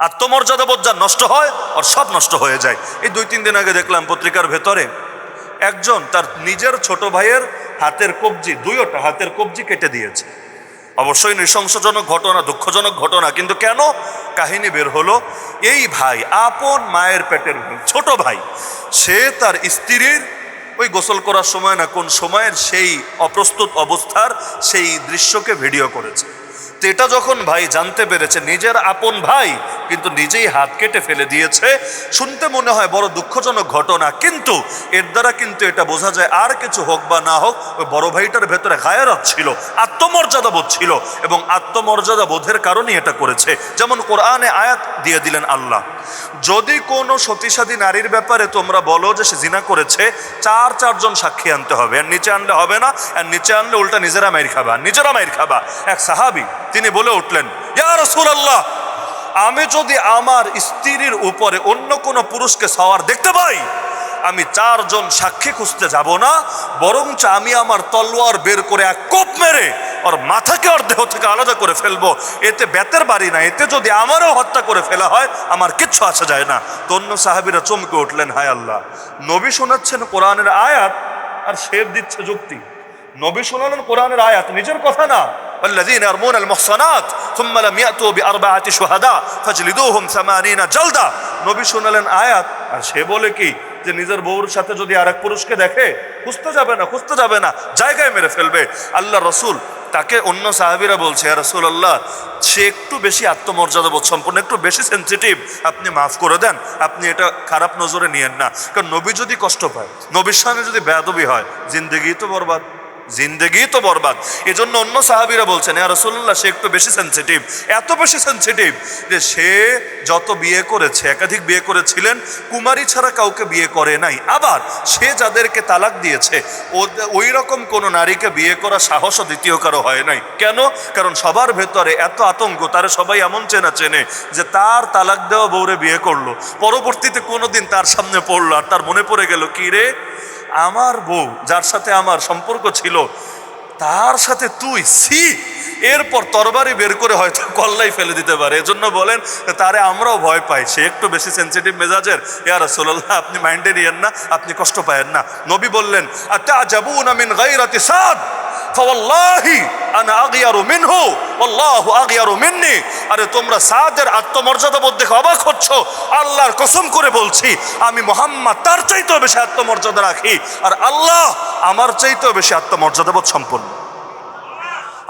আত্মমর্যাদা যার নষ্ট হয় আর সব নষ্ট হয়ে যায়। এই দুই তিন দিন আগে দেখলাম পত্রিকার ভেতরে একজন তার নিজের ছোট ভাইয়ের হাতের কবজি দুইটা হাতের কবজি কেটে দিয়েছে। অবশ্যই নৃশংসজনক ঘটনা, দুঃখজনক ঘটনা, কিন্তু কেন? কাহিনী বের হলো, এই ভাই আপন মায়ের পেটের ছোট ভাই, সে তার স্ত্রীর ওই গোসল করার সময় না কোন সময়ের সেই অপ্রস্তুত অবস্থার সেই দৃশ্যকে ভিডিও করেছে। তো এটা যখন ভাই জানতে পেরেছে, নিজের আপন ভাই কিন্তু নিজেই হাত কেটে ফেলে দিয়েছে। শুনতে মনে হয় বড় দুঃখজনক ঘটনা, কিন্তু এর দ্বারা কিন্তু এটা বোঝা যায় আর কিছু হোক বা না হোক, ওই বড় ভাইটার ভেতরে গায়রত ছিল, আত্মমর্যাদা বোধ ছিল এবং আত্মমর্যাদা বোধের কারণেই এটা করেছে। যেমন কোরআনে আয়াত দিয়ে দিলেন আল্লাহ, যদি কোনো সতীসাধী নারীর ব্যাপারে তোমরা বলো যে সে জিনা করেছে, চার চারজন সাক্ষী আনতে হবে। আর নিচে আনলে হবে না আর নিচে আনলে উল্টা নিজেরা মাইর খাবা, নিজেরা মাইর খাবা। এক সাহাবি, তিনি বলে উঠলেন, ইয়া রাসূলুল্লাহ আমি যদি আমার স্ত্রীর উপরে অন্য কোনো পুরুষকে সওয়ার দেখতে পাই, আমি চারজন সাক্ষী খুঁজতে যাব না, বরঞ্চ আমি আমার তলোয়ার বের করে এক কোপ মেরে ওর মাথাকে ওর দেহ থেকে আলাদা করে ফেলব। এতে বেতের বাড়ি না, এতে যদি আমারও হত্যা করে ফেলা হয়, আমার কিচ্ছু আসা যায় না। তন্য সাহাবিরা চমকে উঠলেন, হায় আল্লাহ। নবী শোনাচ্ছেন কোরআনের আয়াত, আর শের দিচ্ছে যুক্তি। নবী শোনালেন কোরআনের আয়াত, নিজের কথা না। والذين يرمون المحصنات ثم لم يأتوا بأربعة شهداء فاجلدوهم ثمانين جلدة নবী শোনালেন আয়াত আর সে বলে কি যে নিজের বউর সাথে যদি আরেক পুরুষকে দেখে খুঁজতে যাবে না খুঁজতে যাবে না জায়গায় মেরে ফেলবে আল্লাহ রসুল তাকে অন্য সাহাবিরা বলছে রসুল আল্লাহ সে একটু বেশি আত্মমর্যাদা বোধ সম্পন্ন একটু বেশি সেন্সিটিভ আপনি মাফ করে দেন আপনি এটা খারাপ নজরে নিয়েন না কারণ নবী যদি কষ্ট পায় নবীর সামনে যদি বেয়াদবি হয় জিন্দগি তো বরবাদ জিন্দগি তো বরবাদ। এই জন্য অন্য সাহাবিরা বলছেন, ইয়া রসুল্লাহ সে একটু বেশি সেন্সিটিভ এত বেশি সেন্সিটিভ যে সে যত বিয়ে করেছে, একাধিক বিয়ে করেছিলেন, কুমারী ছাড়া কাউকে বিয়ে করে নাই। আবার সে যাদেরকে তালাক দিয়েছে ওই রকম কোনো নারীকে বিয়ে করা সাহসও দ্বিতীয় কারও হয় নাই। কেন? কারণ সবার ভেতরে এত আতঙ্ক, তারা সবাই এমন চেনা চেনে যে তার তালাক দেওয়া বউরে বিয়ে করল। পরবর্তীতে কোনোদিন তার সামনে পড়ল, আর তার মনে পড়ে গেল, কি রে? আমার বউ, যার সাথে আমার সম্পর্ক ছিল, তার সাথে তুই সি এরপর তরবারি বের করে হয়তো কল্লাই ফেলে দিতে পারে। এজন্য বলেন, তারে আমরাও ভয় পাই। সে একটু বেশি সেন্সিটিভ মেজাজের। ইয়ার সোল্লাহ আপনি মাইন্ডে নিয়েন না, আপনি কষ্ট পায়েন না। নবী বললেন আচ্ছা যাবু মিন গাইরাতি সাদ? ফাওয়াল্লাহি আনা আগিয়ারু মিনহু আল্লাহ আগিয়ারু মিন্নি। আরে তোমরা সাদের আত্মমর্যাদা বোধ দেখে অবাক হচ্ছ। আল্লাহর কসম করে বলছি, আমি মোহাম্মদ তার চাইতেও বেশি আত্মমর্যাদা রাখি। আর আল্লাহ আমার চাইতেও বেশি আত্মমর্যাদা বোধ সম্পন্ন।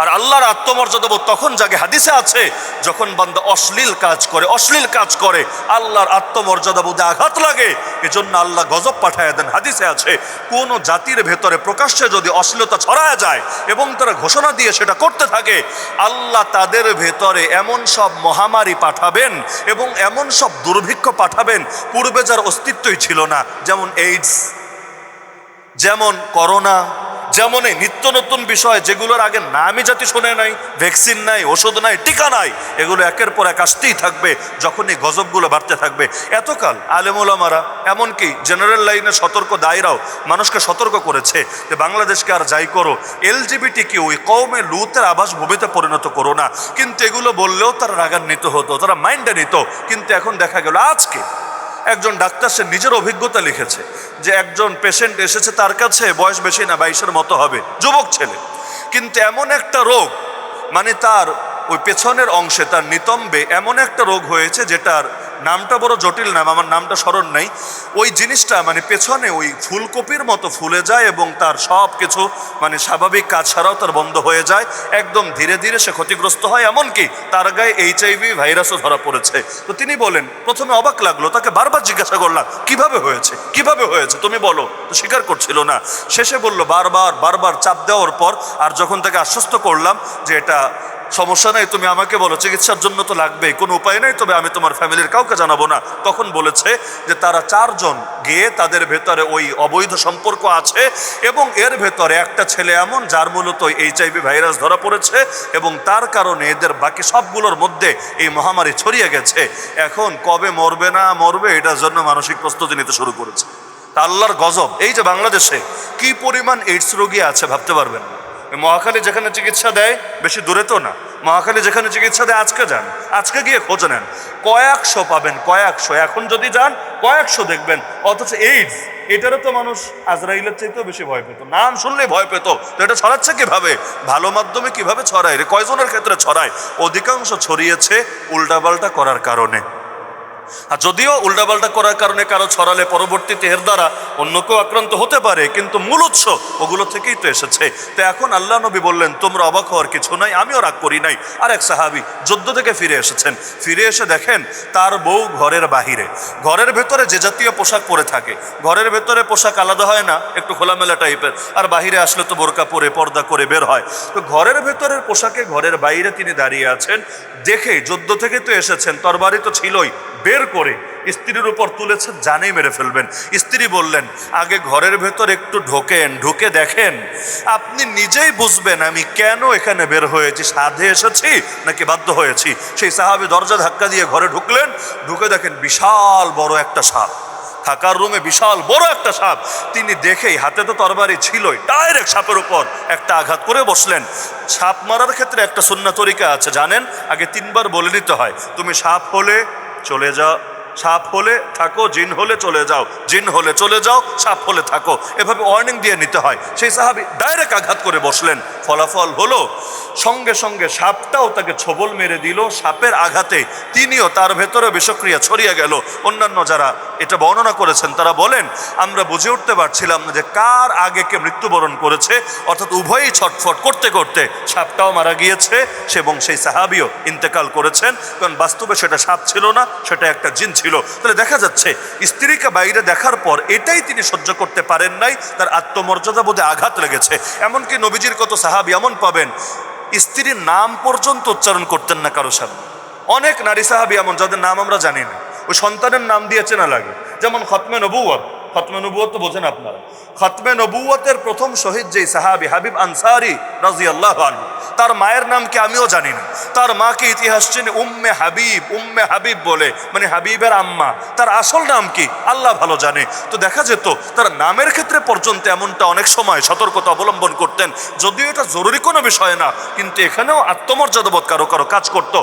আর আল্লাহর আত্মমর্যাদাবোধ তখন জাগে হাদিসে আছে, যখন বান্দা অশ্লীল কাজ করে, অশ্লীল কাজ করে, আল্লাহর আত্মমর্যাদাবোধে আঘাত লাগে, এজন্য আল্লাহ গজব পাঠায় দেন। হাদিসে আছে, কোন জাতির ভেতরে প্রকাশ্যে যদি অশ্লীলতা ছড়ায় যায় এবং তারা ঘোষণা দিয়ে সেটা করতে থাকে, আল্লাহ তাদের ভেতরে এমন সব মহামারী পাঠাবেন এবং এমন সব দুর্ভিক্ষ পাঠাবেন, পূর্বে যার অস্তিত্বই ছিল না, যেমন এইডস যেমন করোনা যেমন এই নিত্য নতুন বিষয় যেগুলোর আগে নামই জাতি শোনে নাই, ভ্যাকসিন নাই, ওষুধ নাই, টিকা নাই, এগুলো একের পর এক আসতেই থাকবে যখন এই গজবগুলো বাড়তে থাকবে। এতকাল আলেমুলামারা এমনকি জেনারেল লাইনে সতর্ক দায়রাও মানুষকে সতর্ক করেছে যে বাংলাদেশকে আর যাই করো এলজিবিটি কি ওই কৌমে লুতের আবাস ভূমিতে পরিণত করো না। কিন্তু এগুলো বললেও তারা রাগান্বিত হতো, তারা মাইন্ডে নিত, কিন্তু এখন দেখা গেল আজকে একজন ডাক্তার, সে নিজের অভিজ্ঞতা লিখেছে যে একজন পেশেন্ট এসেছে তার কাছে বয়স বেশি না, বাইশের মতো হবে, যুবক ছেলে। কিন্তু এমন একটা রোগ মানে তার ওই পেছনের অংশে তার নিতম্বে এমন একটা রোগ হয়েছে যেটার নামটা বড় জটিল নাম, আমার নামটা স্মরণ নেই। ওই জিনিসটা মানে পেছনে ওই ফুলকপির মতো ফুলে যায় এবং তার সব কিছু মানে স্বাভাবিক কাজ ছাড়াও তার বন্ধ হয়ে যায়। একদম ধীরে ধীরে সে ক্ষতিগ্রস্ত হয়, এমনকি তার গায়ে এইচআইভি ভাইরাসও ধরা পড়েছে। তো তিনি বলেন, প্রথমে অবাক লাগল, তাকে বারবার জিজ্ঞাসা করলাম, কীভাবে হয়েছে? কীভাবে হয়েছে? তুমি বলো। তো স্বীকার করছিল না। শেষে বলল, বারবার বারবার চাপ দেওয়ার পর, আর যখন তাকে আশ্বস্ত করলাম যে এটা সমস্যা নাই, তুমি আমাকে বলো, চিকিৎসার জন্য তো লাগবেই, কোনো উপায় নেই, তবে আমি তোমার ফ্যামিলির কাউকে জানাব না। তখন বলেছে যে তারা চারজন গিয়ে তাদের ভেতরে ওই অবৈধ সম্পর্ক আছে এবং এর ভেতরে একটা ছেলে এমন যার মূলত এইচআইভি ভাইরাস ধরা পড়েছে এবং তার কারণে এদের বাকি সবগুলোর মধ্যে এই মহামারী ছড়িয়ে গেছে। এখন কবে মরবে না মরবে, এটার জন্য মানসিক প্রস্তুতি নিতে শুরু করেছে। তা আল্লাহর গজব, এই যে বাংলাদেশে কি পরিমাণ এইডস রোগী আছে ভাবতে পারবেন না। মহাখালী যেখানে চিকিৎসা দেয়, বেশি দূরে তো না। মহাখালী যেখানে চিকিৎসা দেয়, আজকে যান। আজকে গিয়ে খোঁজ নেন। কয়েকশো পাবেন, কয়েকশো। এখন যদি যান, কয়েকশো দেখবেন। অথচ এইডস এটারও তো মানুষ আজরাইলের চাইতেও বেশি ভয় পেত। নাম শুনলেই ভয় পেত। তো এটা ছড়াচ্ছে কীভাবে? ভালো মাধ্যমে কীভাবে ছড়ায় রে? কয়জনের ক্ষেত্রে ছড়ায়? অধিকাংশ ছড়িয়েছে উল্টাপাল্টা করার কারণে। যদিও উল্টাপাল্টা করার কারণে কারও ছড়ালে পরবর্তীতে এর দ্বারা অন্য কেউ আক্রান্ত হতে পারে, কিন্তু মূল উৎস ওগুলো থেকেই তো এসেছে। তো এখন আল্লাহ নবী বললেন, তোমরা অবাক হওয়ার কিছু নাই, আমিও রাগ করি নাই। আর এক সাহাবি যুদ্ধ থেকে ফিরে এসেছেন। ফিরে এসে দেখেন তার বউ ঘরের বাহিরে। ঘরের ভেতরে যে জাতীয় পোশাক পরে থাকে। ঘরের ভেতরে পোশাক আলাদা হয় না, একটু খোলামেলা টাইপের। আর বাহিরে আসলে তো বোরকা পরে, পর্দা করে বের হয়। তো ঘরের ভেতরের পোশাকে ঘরের বাইরে তিনি দাঁড়িয়ে আছেন, দেখে যুদ্ধ থেকে তো এসেছেন, তরবারি তো ছিলই, বের করে স্ত্রীর উপর তুলেছেন জানেই মেরে ফেলবেন। স্ত্রী বললেন, আগে ঘরের ভেতর একটু ঢোকেন, ঢুকে দেখেন। আপনি নিজেই বুঝবেন আমি কেন এখানে বের হয়েছি, সাধে এসেছি নাকি বাধ্য হয়েছি? সেই সাহাবি দরজা ধাক্কা দিয়ে ঘরে ঢুকলেন, ঢুকে দেখেন বিশাল বড় একটা সাপ। থাকার রুমে বিশাল বড় একটা সাপ। তিনি দেখেই হাতে তো তরবারি ছিলই, ডাইরেক্ট সাপের উপর একটা আঘাত করে বসলেন। সাপ মারার ক্ষেত্রে একটা সুন্না তরিকা আছে, জানেন? আগে তিনবার বলে নিতে হয়, তুমি সাপ হলে চলে যাও। সাপ হলে থাকো, জিন হলে চলে যাও। জিন হলে চলে যাও, সাপ হলে থাকো। এভাবে ওয়ার্নিং দিয়ে নিতে হয়। সেই সাহাবি ডাইরেক্ট আঘাত করে বসলেন। ফলাফল হলো, সঙ্গে সঙ্গে সাপটাও তাকে ছবল মেরে দিল। সাপের আঘাতে তিনিও তার ভেতরে বিষক্রিয়া ছড়িয়ে গেল। অন্যান্য যারা এটা বর্ণনা করেছেন, তারা বলেন, আমরা বুঝে উঠতে পারছিলাম যে কার আগে কে মৃত্যুবরণ করেছে, অর্থাৎ উভয়ই ছটফট করতে করতে সাপটাও মারা গিয়েছে, সে এবং সেই সাহাবিও ইন্তেকাল করেছেন, কারণ বাস্তবে সেটা সাপ ছিল না, সেটা একটা জিন ছিল। তাহলে দেখা যাচ্ছে, স্ত্রীকে বাইরে দেখার পর এটাই তিনি সহ্য করতে পারেন নাই, তার আত্মমর্যাদা বোধে আঘাত লেগেছে। এমনকি নবীজির কত সাহাবি এমন পাবেন, স্ত্রীর নাম পর্যন্ত উচ্চারণ করতেন না কারও সামনে। অনেক নারী সাহাবি এমন, যাদের নাম আমরা জানি না। ওই সন্তানের নাম দিয়ে চেনা লাগে। যেমন খতমে নবুয়ত খতমে নবুয়ত তো বোঝেন আপনারা। খতমে নবুয়তের প্রথম শহীদ যেই সাহাবি হাবিব আনসারি রাজি আল্লাহ তার মায়ের নাম কি আমিও জানি না। তার মাকে ইতিহাস চেনে উম্মে হাবিব উম্মে হাবিব বলে মানে হাবিবের আম্মা। তার আসল নাম কি? আল্লাহ ভালো জানে। তো দেখা যেত, তার নামের ক্ষেত্রে পর্যন্ত এমনটা অনেক সময় সতর্কতা অবলম্বন করতেন। যদিও এটা জরুরি কোনো বিষয় না, কিন্তু এখানেও আত্মমর্যাদাবোধ কারও কারও কাজ করতো।